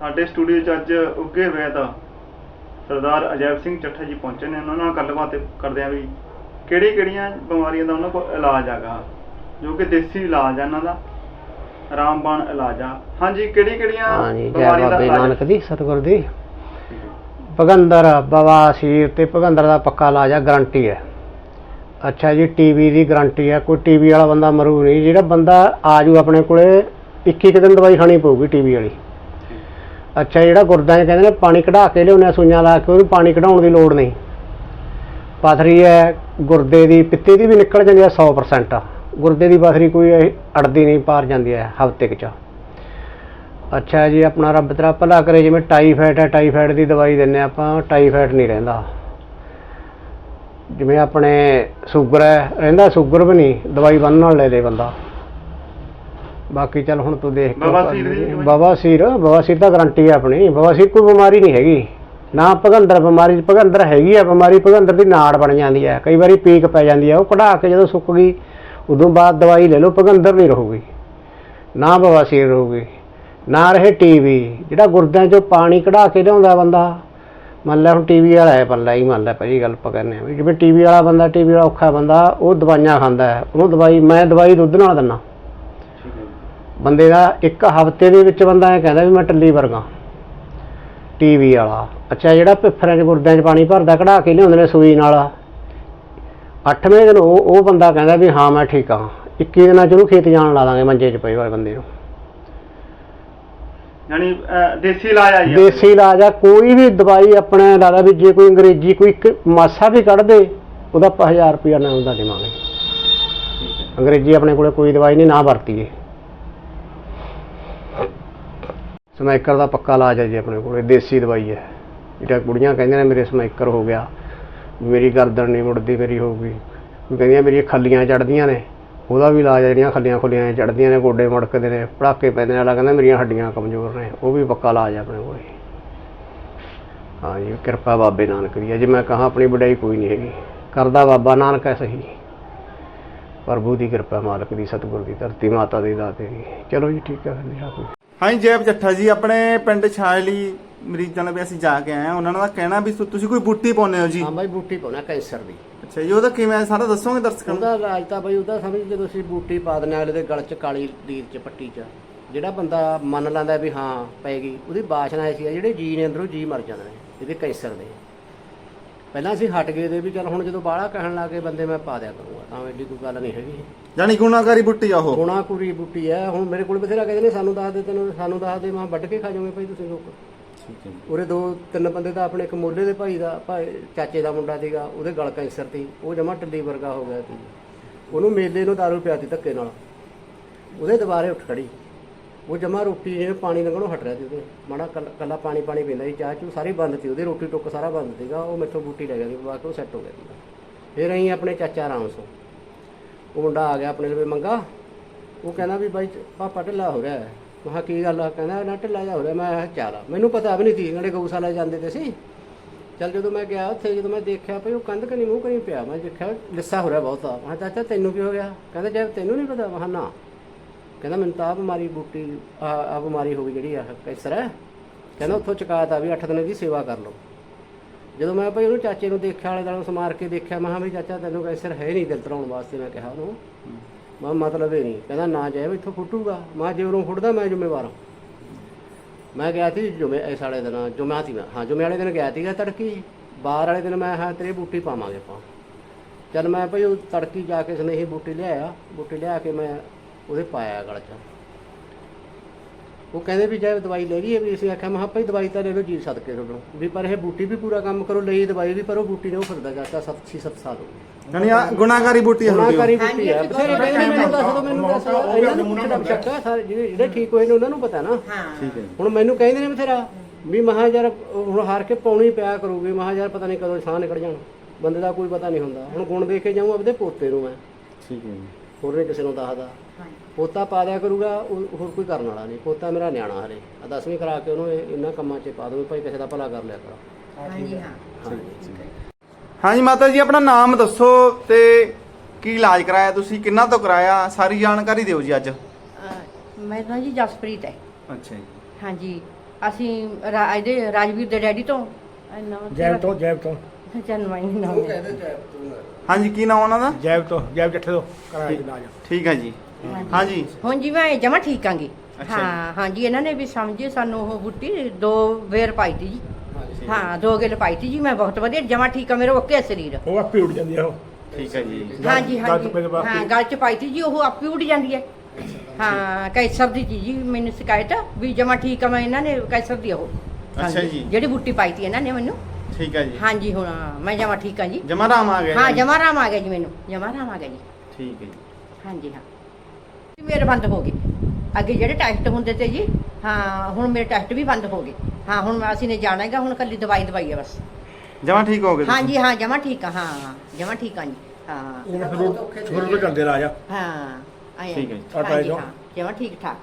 ਸਾਡੇ ਸਟੂਡੀਓ 'ਚ ਅੱਜ ਉੱਗੇ ਹੋਏ ਤਾਂ ਸਰਦਾਰ ਅਜੈਬ ਸਿੰਘ ਚੱਠਾ ਜੀ ਪਹੁੰਚੇ ਨੇ। ਉਹਨਾਂ ਨਾਲ ਗੱਲਬਾਤ ਕਰਦੇ ਆ ਵੀ ਕਿਹੜੀ ਕਿਹੜੀਆਂ ਬਿਮਾਰੀਆਂ ਦਾ ਉਹਨਾਂ ਕੋਲ ਇਲਾਜ ਹੈਗਾ ਜੋ ਕਿ ਦੇਸੀ ਇਲਾਜ ਆ ਇਹਨਾਂ ਦਾ ਰਾਮਬਾਣ ਇਲਾਜ ਆ। ਹਾਂਜੀ ਕਿਹੜੀ ਕਿਹੜੀਆਂ ਬਿਮਾਰੀਆਂ ਦਾ ਇਲਾਜ? ਨਾਨਕ ਦੀ ਸਤਿਗੁਰ ਦੀ। ਭਗੰਦਰ ਬਵਾਸੀਰ ਤੇ ਭਗੰਦਰ ਦਾ ਪੱਕਾ ਇਲਾਜ ਆ ਗਾਰੰਟੀ ਹੈ। ਅੱਛਾ ਜੀ ਟੀਵੀ ਦੀ ਗਾਰੰਟੀ ਹੈ। ਕੋਈ ਟੀਵੀ ਵਾਲਾ ਬੰਦਾ ਮਰੂ ਨਹੀਂ। ਜਿਹੜਾ ਬੰਦਾ ਆਜੂ ਆਪਣੇ ਕੋਲੇ 21 ਦਿਨ ਦਵਾਈ ਖਾਣੀ ਪਊਗੀ ਟੀਵੀ ਵਾਲੀ। ਅੱਛਾ, ਜਿਹੜਾ ਗੁਰਦਾ 'ਚ ਕਹਿੰਦੇ ਨੇ ਪਾਣੀ ਕਢਾ ਕੇ ਲਿਆਉਂਦੇ ਆ ਸੂਈਆਂ ਲਾ ਕੇ, ਉਹਨੂੰ ਪਾਣੀ ਕਢਾਉਣ ਦੀ ਲੋੜ ਨਹੀਂ। ਪਥਰੀ ਹੈ, ਗੁਰਦੇ ਦੀ ਪਿੱਤੇ ਦੀ ਵੀ ਨਿਕਲ ਜਾਂਦੀ ਹੈ 100% ਗੁਰਦੇ ਦੀ ਪਥਰੀ ਕੋਈ ਇਹ ਅੜਦੀ ਨਹੀਂ, ਪਾਰ ਜਾਂਦੀ ਹੈ ਹਫ਼ਤੇ ਕੁ ਚ। ਅੱਛਾ ਜੀ, ਆਪਣਾ ਰੱਬ ਤੇਰਾ ਭਲਾ ਕਰੇ, ਜਿਵੇਂ ਟਾਈਫਾਇਡ ਹੈ ਟਾਈਫਾਇਡ ਦੀ ਦਵਾਈ ਦਿੰਨੇ ਆਪਾਂ, ਟਾਈਫਾਇਡ ਨਹੀਂ ਰਹਿੰਦਾ। ਜਿਵੇਂ ਆਪਣੇ ਸ਼ੂਗਰ ਹੈ, ਰਹਿੰਦਾ ਸ਼ੂਗਰ ਵੀ ਨਹੀਂ, ਦਵਾਈ ਬੰਨ ਨਾਲ ਲੈ ਲੇ ਬੰਦਾ। ਬਾਕੀ ਚੱਲ ਹੁਣ ਤੂੰ ਦੇਖ ਕੇ ਬਵਾਸੀਰ ਦੀ ਦਵਾਈ? ਬਵਾਸੀਰ ਬਵਾਸੀਰ ਤਾਂ ਗਾਰੰਟੀ ਹੈ ਆਪਣੀ। ਬਵਾਸੀਰ ਕੋਈ ਬਿਮਾਰੀ ਨਹੀਂ ਹੈਗੀ। ਨਾ ਭਗੰਦਰ ਬਿਮਾਰੀ ਭਗੰਦਰ ਹੈਗੀ ਆ ਬਿਮਾਰੀ ਭਗੰਦਰ ਦੀ ਨਾੜ ਬਣ ਜਾਂਦੀ ਹੈ ਕਈ ਵਾਰੀ ਪੀਕ ਪੈ ਜਾਂਦੀ ਹੈ ਉਹ ਕਢਾ ਕੇ ਜਦੋਂ ਸੁੱਕ ਗਈ ਉਦੋਂ ਬਾਅਦ ਦਵਾਈ ਲੈ ਲਓ ਭਗੰਦਰ ਨਹੀਂ ਰਹੂਗੀ। ਨਾ ਬਵਾਸੀਰ ਰਹੂਗੀ ਨਾ ਰਹੇ ਟੀਵੀ ਜਿਹੜਾ ਗੁਰਦਿਆਂ ਚੋਂ ਪਾਣੀ ਕਢਾ ਕੇ ਲਿਆਉਂਦਾ ਬੰਦਾ ਮੰਨ ਲੈ ਹੁਣ ਟੀਵੀ ਵਾਲਾ ਹੈ ਪੱਲਾ ਹੀ ਮੰਨ ਲੈ ਭਾਜੀ ਗੱਲ ਆਪਾਂ ਕਹਿੰਦੇ ਆ ਵੀ ਜਿਵੇਂ ਟੀਵੀ ਵਾਲਾ ਬੰਦਾ ਟੀਵੀ ਵਾਲਾ ਔਖਾ ਬੰਦਾ ਉਹ ਦਵਾਈਆਂ ਖਾਂਦਾ ਹੈ। ਉਹਨੂੰ ਦਵਾਈ ਮੈਂ ਦਵਾਈ ਦੁੱਧ ਨਾਲ ਦਿੰਦਾ। ਬੰਦੇ ਦਾ ਇੱਕ ਹਫ਼ਤੇ ਦੇ ਵਿੱਚ ਬੰਦਾ ਇਹ ਕਹਿੰਦਾ ਵੀ ਮੈਂ ਟੱਲੀ ਵਰਗਾ। ਟੀਵੀ ਵਾਲਾ। ਅੱਛਾ ਜਿਹੜਾ ਪਿੱਫਰਾਂ 'ਚ ਗੁਰਦਿਆਂ 'ਚ ਪਾਣੀ ਭਰਦਾ ਕਢਾ ਕੇ ਲਿਆਉਂਦੇ ਨੇ ਸੂਈ ਨਾਲ। ਅੱਠਵੇਂ ਦਿਨ ਉਹ ਉਹ ਬੰਦਾ ਕਹਿੰਦਾ ਵੀ ਹਾਂ ਮੈਂ ਠੀਕ ਹਾਂ। 21 ਦਿਨਾਂ 'ਚ ਉਹਨੂੰ ਖੇਤ ਜਾਣ ਲਾ ਦਾਂਗੇ ਮੰਜੇ 'ਚ ਪਏ ਹੋਏ ਬੰਦੇ ਨੂੰ। ਯਾਨੀ ਦੇਸੀ ਇਲਾਜ ਆ ਦੇਸੀ ਇਲਾਜ ਆ ਕੋਈ ਵੀ ਦਵਾਈ ਆਪਣੇ ਲਾਦਾ ਵੀ ਜੇ ਕੋਈ ਅੰਗਰੇਜ਼ੀ ਕੋਈ ਇੱਕ ਮਾਸਾ ਵੀ ਕੱਢ ਦੇ ਉਹਦਾ ਆਪਾਂ 1000 ਰੁਪਇਆ ਨਾ ਉਹਦਾ ਦੇਵਾਂਗੇ। ਅੰਗਰੇਜ਼ੀ ਆਪਣੇ ਕੋਲੇ ਕੋਈ ਦਵਾਈ ਨਹੀਂ ਨਾ ਵਰਤੀਏ। ਸਮਾਈਕਰ ਦਾ ਪੱਕਾ ਇਲਾਜ ਹੈ ਜੀ ਆਪਣੇ ਕੋਲੇ, ਦੇਸੀ ਦਵਾਈ ਹੈ। ਜਿਹੜਾ ਕੁੜੀਆਂ ਕਹਿੰਦੀਆਂ ਨੇ ਮੇਰੇ ਸਮਾਈਕਰ ਹੋ ਗਿਆ, ਮੇਰੀ ਗਰਦਨ ਨਹੀਂ ਮੁੜਦੀ, ਮੇਰੀ ਹੋ ਗਈ। ਕਹਿੰਦੀਆਂ ਮੇਰੀਆਂ ਖੱਲੀਆਂ ਚੜਦੀਆਂ ਨੇ, ਉਹਦਾ ਵੀ ਇਲਾਜ ਹੈ, ਜਿਹੜੀਆਂ ਖੱਲੀਆਂ ਖੁੱਲੀਆਂ ਚੜਦੀਆਂ ਨੇ, ਗੋਡੇ ਮੁੜਕਦੇ ਨੇ, ਪੜਾਕੇ ਪੈਂਦੇ ਨੇ, ਅਗਲਾ ਕਹਿੰਦਾ ਮੇਰੀਆਂ ਹੱਡੀਆਂ ਕਮਜ਼ੋਰ ਨੇ, ਉਹ ਵੀ ਪੱਕਾ ਇਲਾਜ ਹੈ ਆਪਣੇ ਕੋਲ। ਹਾਂ ਜੀ, ਕਿਰਪਾ ਬਾਬੇ ਨਾਨਕ ਦੀ ਹੈ। ਜੇ ਮੈਂ ਕਹਾਂ ਆਪਣੀ ਵਡਿਆਈ ਕੋਈ ਨਹੀਂ ਹੈਗੀ। ਕਰਦਾ ਬਾਬਾ ਨਾਨਕ ਹੈ ਸਹੀ। ਪ੍ਰਭੂ ਦੀ ਕਿਰਪਾ ਮਾਲਕ ਦੀ, ਸਤਿਗੁਰ ਦੀ ਧਰਤੀ, ਮਾਤਾ ਦੀ ਦਾਤੇ ਦੀ। ਚਲੋ ਜੀ, ਠੀਕ ਹੈ ਫਿਰ ਮੇਰਾ ਹਾਂਜੀ ਜੈਬ ਚੱਠਾ ਜੀ ਆਪਣੇ ਪਿੰਡ ਛਾਇਲੀ ਮਰੀਜ਼ਾਂ ਨਾਲ ਵੀ ਅਸੀਂ ਜਾ ਕੇ ਆਏ ਆ ਉਹਨਾਂ ਦਾ ਕਹਿਣਾ ਵੀ ਤੁ- ਤੁਸੀਂ ਕੋਈ ਬੂਟੀ ਪਾਉਂਦੇ ਹੋ ਜੀ? ਹਾਂ ਬਾਈ ਬੂਟੀ ਪਾਉਣਾ ਕੈਂਸਰ ਦੀ। ਅੱਛਾ ਜੀ ਉਹਦਾ ਕਿਵੇਂ? ਸਾਰਾ ਦੱਸੋਗੇ ਦਰਸ਼ਕਾਂ ਨੂੰ? ਉਹਦਾ ਇਲਾਜ ਤਾਂ ਬਾਈ ਉਹਦਾ ਸਮਝ ਜਦੋਂ ਅਸੀਂ ਬੂਟੀ ਪਾ ਦਿੰਦੇ ਹਾਂ ਅਗਲੇ ਦੇ ਗਲ 'ਚ ਕਾਲੀ ਲੀਰ 'ਚ ਪੱਟੀ 'ਚ ਜਿਹੜਾ ਬੰਦਾ ਮੰਨ ਲੈਂਦਾ ਵੀ ਹਾਂ ਪੈਗੀ ਉਹਦੀ ਬਾਸ਼ਨਾ ਐਸੀ ਆ ਜਿਹੜੇ ਜੀ ਨੇ ਅੰਦਰੋਂ ਜੀ ਮਰ ਜਾਂਦੇ ਨੇ ਇਹਦੇ ਕੈਂਸਰ ਦੇ। ਪਹਿਲਾਂ ਅਸੀਂ ਹਟ ਗਏ ਦੇ ਵੀ ਚਲ ਹੁਣ ਜਦੋਂ ਬਾਹਲਾ ਕਹਿਣ ਲੱਗੇ ਬੰਦੇ ਮੈਂ ਪਾ ਦਿਆ ਕਰੂੰਗਾ ਤਾਂ ਐਡੀ ਕੋਈ ਗੱਲ ਨਹੀਂ ਹੈਗੀ। ਯਾਨੀ ਗੁਨਾਹਗਾਰੀ ਬੂਟੀ ਆ ਉਹ? ਗੁਣਾ ਕੁਰੀ ਬੂਟੀ ਹੈ ਹੁਣ ਮੇਰੇ ਕੋਲ ਬਥੇਰਾ ਕਹਿੰਦੇ ਨੇ ਸਾਨੂੰ ਦੱਸ ਦੇ ਤੈਨੂੰ ਸਾਨੂੰ ਦੱਸ ਦੇ ਮੈਂ ਵੱਢ ਕੇ ਖਾ ਜਾਵਾਂਗੇ ਭਾਈ ਤੁਸੀਂ ਲੋਕ। ਠੀਕ ਹੈ ਉਰੇ ਦੋ ਤਿੰਨ ਬੰਦੇ ਤਾਂ ਆਪਣੇ ਇੱਕ ਮੋਲੇ ਦੇ ਭਾਈ ਦਾ ਭਾਈ ਚਾਚੇ ਦਾ ਮੁੰਡਾ ਸੀਗਾ ਉਹਦੇ ਗਲ ਕੈਂਸਰ ਸੀ ਉਹ ਜਮਾ ਟੱਲੀ ਵਰਗਾ ਹੋ ਗਿਆ ਸੀ। ਉਹਨੂੰ ਮੇਲੇ ਨੂੰ ਦਾਰੂ ਪਿਆਤੀ ਧੱਕੇ ਨਾਲ। ਉਹਦੇ ਦੁਬਾਰੇ ਉੱਠ ਖੜੀ। ਉਹ ਜਮਾ ਰੋਟੀ ਜਿਵੇਂ ਪਾਣੀ ਲੰਘਣੋਂ ਹਟ ਰਿਹਾ ਸੀ ਉਹਦੇ। ਮਾੜਾ ਕੱਲਾ ਪਾਣੀ ਪਾਣੀ ਪੀਂਦਾ ਸੀ, ਚਾਹ ਚੂ ਸਾਰੀ ਬੰਦ ਸੀ, ਉਹਦੀ ਰੋਟੀ ਟੁੱਕ ਸਾਰਾ ਬੰਦ ਸੀਗਾ, ਉਹ ਮੈਥੋਂ ਬੂਟੀ ਲੈ ਗਿਆ ਸੀ ਪਵਾ ਉਹ ਸੈੱਟ ਹੋ ਗਿਆ ਸੀਗਾ। ਫਿਰ ਅਸੀਂ ਆਪਣੇ ਚਾਚਾ ਰਾਮ ਸੋ। ਉਹ ਮੁੰਡਾ ਆ ਗਿਆ ਆਪਣੇ ਲਈ ਮੰਗਾ। ਉਹ ਕਹਿੰਦਾ ਵੀ ਬਾਈ, ਪਾਪਾ ਢਿੱਲਾ ਹੋ ਰਿਹਾ ਹੈ। ਮੈਂ ਕਿਹਾ, ਕੀ ਗੱਲ ਆ? ਕਹਿੰਦਾ, ਨਾ ਢਿੱਲਾ ਜਾ ਹੋ ਰਿਹਾ, ਮੈਂ ਕਿਹਾ, ਚੱਲ ਮੈਨੂੰ ਪਤਾ ਵੀ ਨਹੀਂ ਸੀ ਜਿਹੜੇ ਗਊਸ਼ਾਲਾ ਜਾਂਦੇ ਤੇ ਸੀ। ਚੱਲ ਜਦੋਂ ਮੈਂ ਗਿਆ ਉੱਥੇ, ਜਦੋਂ ਮੈਂ ਦੇਖਿਆ ਭਈ ਉਹ ਕੰਧ ਕਨੀ ਮੂੰਹ ਕਨੀ ਪਿਆ, ਮੈਂ ਦੇਖਿਆ, ਲਿੱਸਾ ਹੋ ਰਿਹਾ ਬਹੁਤਾ ਮੈਂ ਕਿਹਾ, ਚਾਚਾ ਤੈਨੂੰ ਕੀ ਹੋ ਗਿਆ? ਕਹਿੰਦਾ ਜੇ ਤੈਨੂੰ ਨਹੀਂ ਪਤਾ, ਮੈਂ ਨਾ। ਕਹਿੰਦਾ ਮੈਨੂੰ ਤਾਂ ਆ ਬਿਮਾਰੀ ਬੂਟੀ ਆ ਆ ਬਿਮਾਰੀ ਹੋ ਗਈ ਜਿਹੜੀ ਆ ਕੈਂਸਰ ਹੈ। ਕਹਿੰਦਾ ਉੱਥੋਂ ਚਕਾਤਾ ਵੀ 8 ਦਿਨ ਦੀ ਸੇਵਾ ਕਰ ਲਓ। ਜਦੋਂ ਮੈਂ ਭਾਈ ਉਹਨੂੰ ਚਾਚੇ ਨੂੰ ਦੇਖਿਆ ਵਾਲੇ ਦਾਲੋਂ ਸਮਾਰ ਕੇ ਦੇਖਿਆ, ਮੈਂ ਕਿਹਾ ਵੀ ਚਾਚਾ ਤੈਨੂੰ ਕੈਂਸਰ ਹੈ ਨਹੀਂ ਦਿਲ ਤਰਾਉਣ ਵਾਸਤੇ, ਮੈਂ ਕਿਹਾ ਉਹਨੂੰ। ਮੈਂ ਮਤਲਬ ਇਹ ਨਹੀਂ। ਕਹਿੰਦਾ ਨਾ ਜਾਏ ਇੱਥੋਂ ਫੁੱਟੂਗਾ। ਮੈਂ ਕਿਹਾ ਜੇ ਉਰੋਂ ਫੁੱਟਦਾ, ਮੈਂ ਜ਼ਿੰਮੇਵਾਰ ਹਾਂ। ਮੈਂ ਗਿਆ ਸੀ ਜੁਮੇ, ਇਸ ਵਾਲੇ ਦਿਨ, ਜੁਮਾ ਸੀ ਮੈਂ। ਹਾਂ, ਜੁਮੇ ਵਾਲੇ ਦਿਨ ਗਿਆ ਸੀਗਾ ਤੜਕੀ। ਬਾਹਰ ਵਾਲੇ ਦਿਨ ਮੈਂ ਹਾਂ ਤੇਰੇ ਬੂਟੀ ਪਾਵਾਂਗੇ ਆਪਾਂ। ਚੱਲ ਮੈਂ ਭਾਈ ਉਹ ਤੜਕੀ ਜਾ ਕੇ ਸਨੇਹੀ ਬੂਟੀ ਲਿਆਇਆ। ਬੂਟੀ ਲਿਆ ਕੇ ਮੈਂ ਉਹਦੇ ਪਾਇਆ ਗਲ 'ਚ। ਉਹ ਕਹਿੰਦੇ ਵੀ ਜੇ ਦਵਾਈ ਲੈ ਲਈਏ ਵੀ ਅਸੀਂ ਆਖਿਆ ਮੈਂ ਕਿਹਾ ਭਾਈ ਦਵਾਈ ਤਾਂ ਲੈ ਲਓ ਜੀ ਸਦਕੇ ਤੁਹਾਨੂੰ ਵੀ ਪਰ ਇਹ ਬੂਟੀ ਵੀ ਪੂਰਾ ਕੰਮ ਕਰੋ ਲਈ ਦਵਾਈ ਵੀ ਪਰ ਉਹ ਬੂਟੀ ਨੇ ਉਹ ਫਿਰਦਾ ਜਾਂਦਾ 7 6 7 ਸਾਲ ਹੋ ਗਏ। ਯਾਨੀ ਆ ਗੁਨਾਹਗਾਰੀ ਬੂਟੀ ਤੁਹਾਡੀ ਕਰੀ ਬੁੱਟੀ ਆ। ਬਥੇਰੇ ਕਹਿੰਦੇ ਮੈਨੂੰ ਦੱਸ ਦੋ ਮੈਨੂੰ ਦੱਸ ਦਿਓ। ਇਹਨਾਂ ਨੂੰ ਪੁੱਛਣਾ ਚੱਕਾ ਸਾਰੇ ਜਿਹੜੇ ਜਿਹੜੇ ਠੀਕ ਹੋਏ ਨੇ ਉਹਨਾਂ ਨੂੰ ਪਤਾ ਨਾ। ਠੀਕ ਹੈ ਜੀ। ਹੁਣ ਮੈਨੂੰ ਕਹਿੰਦੇ ਨੇ ਬਥੇਰਾ ਵੀ ਮਹਾ ਯਾਰ ਹੁਣ ਹਾਰ ਕੇ ਪਾਉਣੀ ਪਿਆ ਕਰੂਗੀ। ਮਹਾ ਯਾਰ ਪਤਾ ਨਹੀਂ ਕਦੋਂ ਸਾਹ ਨਿਕਲ ਜਾਣ। ਬੰਦੇ ਦਾ ਕੋਈ ਪਤਾ ਨਹੀਂ ਹੁੰਦਾ। ਹੁਣ ਗੁਣ ਦੇ ਕੇ ਜਾਊਂ ਆਪਦੇ ਪੋਤੇ ਨੂੰ ਮੈਂ। ਠੀਕ ਹੈ ਜੀ। ਹੋਰ ਨਹੀਂ ਕਿਸੇ ਨੂੰ ਦੱਸਦਾ। ਪੋਤਾ ਪਾ ਦਿਆ ਕਰੂਗਾ ਉਹ- ਹੋਰ ਕੋਈ ਕਰਨ ਵਾਲਾ ਨਹੀਂ। ਪੋਤਾ ਮੇਰਾ ਨਿਆਣਾ ਹਲੇ। ਆ ਦਸਵੀਂ ਕਰਾ ਕੇ ਉਹਨੂੰ ਇਹ- ਇਹਨਾਂ ਕੰਮਾਂ 'ਚ ਪਾ ਦੂੰ ਭਾਈ ਕਿਸੇ ਦਾ ਭਲਾ ਕਰ ਲਿਆ ਕਰ। ਹਾਂਜੀ ਹਾਂ। ਹਾਂਜੀ। ਮਾਤਾ ਜੀ ਆਪਣਾ ਨਾਮ ਦੱਸੋ ਤੇ ਕੀ ਇਲਾਜ ਕਰਾਇਆ ਤੁਸੀਂ? ਕਿੰਨਾ ਤੋਂ ਕਰਾਇਆ? ਸਾਰੀ ਜਾਣਕਾਰੀ ਦਿਓ ਜੀ ਅੱਜ। ਅਹ ਮੇਰਾ ਨਾਂ ਜੀ ਜਸਪ੍ਰੀਤ ਹੈ। ਅੱਛਾ ਜੀ। ਹਾਂਜੀ। ਅਸੀਂ ਰਾ- ਇਹਦੇ ਰਾਜਵੀਰ ਦੇ ਡੈਡੀ ਤੋਂ। ਜੈਬ ਤੋਂ ਜੈਬ ਤੋਂ। ਜਨਮਾਈ ਨਾਮ ਉਹ ਕਹਿੰਦੇ ਜੈਬ ਤੂੰ ਹਾਂਜੀ ਕੀ ਨਾਮ ਉਹਨਾਂ ਦਾ? ਜੈਬ ਤੋਂ ਜੈਬ ਜੱਠੇ ਤੋਂ ਕਰਾਇਆ ਜੀ ਇਲਾਜ ਠੀਕ ਹੈ ਜੀ। ਹਾਂਜੀ। ਹੁਣ ਜੀ ਮੈਂ ਜਮਾ ਠੀਕ ਆਂਗੀ। ਅੱਛਾ ਹਾਂ ਹਾਂਜੀ ਇਹਨਾਂ ਨੇ ਵੀ ਸਮਝੇ ਸਾਨੂੰ ਉਹ ਬੁੱਟੀ ਦੋ ਵੇਰ ਪਾਈ ਤੀ ਜੀ। ਹਾਂ ਦੋ ਗਿਲ ਪਾਈ ਤੀ ਜੀ ਮੈਂ ਬਹੁਤ ਵਧੀਆ ਜਮਾ ਠੀਕ ਆ ਮੇਰਾ ਓਕੇ ਆ ਸਰੀਰ। ਉਹ ਆਪੇ ਉੱਡ ਜਾਂਦੀ ਆ ਉਹ। ਠੀਕ ਹੈ ਜੀ। ਗੱਲ- ਹਾਂਜੀ ਗੱਲ ਹਾਂਜੀ। ਪਹਿਲਾਂ ਹਾਂ ਗੱਲ ਚ ਪਾਈ ਤੀ ਜੀ ਉਹ ਆਪੇ ਉੱਡ ਜਾਂਦੀ ਹੈ ਹਾਂ ਕੈਸਰ ਦੀ ਜੀ ਜੀ ਮੈਨੂੰ ਸ਼ਿਕਾਇਤ ਆ ਵੀ ਜਮਾ ਠੀਕ ਆ ਮੈਂ ਇਹਨਾਂ ਨੇ ਕੈਸਰ ਦੀ ਉਹ। ਅੱਛਾ ਹਾਂਜੀ, ਜੀ। ਜਿਹੜੀ ਬੁੱਟੀ ਪਾਈ ਤੀ ਇਹਨਾਂ ਨੇ ਮੈਨੂੰ। ਠੀਕ ਹੈ ਜੀ। ਹਾਂਜੀ ਹੁਣ ਮੈਂ ਜਮਾ ਠੀਕ ਆ ਜੀ। ਜਮਾ ਰਾਮ ਆ ਗਿਆ ਹਾਂ ਜੀ। ਜਮਾ ਆਰਾਮ ਆ ਗਿਆ ਜੀ ਮੈਨੂੰ। ਜਮਾ ਆਰਾਮ ਆ ਗਿਆ ਜੀ। ਠੀਕ ਹੈ ਜੀ। ਹਾਂਜੀ ਹਾਂ। ਮੇਰੇ ਬੰਦ ਹੋ ਗਏ। ਅੱਗੇ ਜਿਹੜੇ ਟੈਸਟ ਹੁੰਦੇ ਤੇ ਜੀ ਹਾਂ ਹੁਣ ਮੇਰੇ ਟੈਸਟ ਵੀ ਬੰਦ ਹੋ ਗਏ। ਹਾਂ ਹੁਣ ਅਸੀਂ ਨੇ ਜਾਣਾ ਹੈਗਾ ਹੁਣ ਕੱਲੀ ਦਵਾਈ ਦਵਾਈ ਹੈ ਬਸ। ਜਮਾ ਠੀਕ ਹੋ ਗਏ ਤੁਸੀਂ? ਹਾਂਜੀ ਹਾਂ ਜਮਾ ਠੀਕ ਆ ਹਾਂ ਜਮਾ ਠੀਕ ਆ ਜੀ। ਹਾਂ। ਉਹ ਫਿਰ ਉਹ ਇਲਾਜ ਆ ਹਾਂ ਆਇਆ ਠੀਕ ਹੈ ਜੀ। ਆਟਾ ਹਾਂਜੀ ਜੋ। ਹਾਂ ਜਮਾ ਠੀਕ ਠਾਕ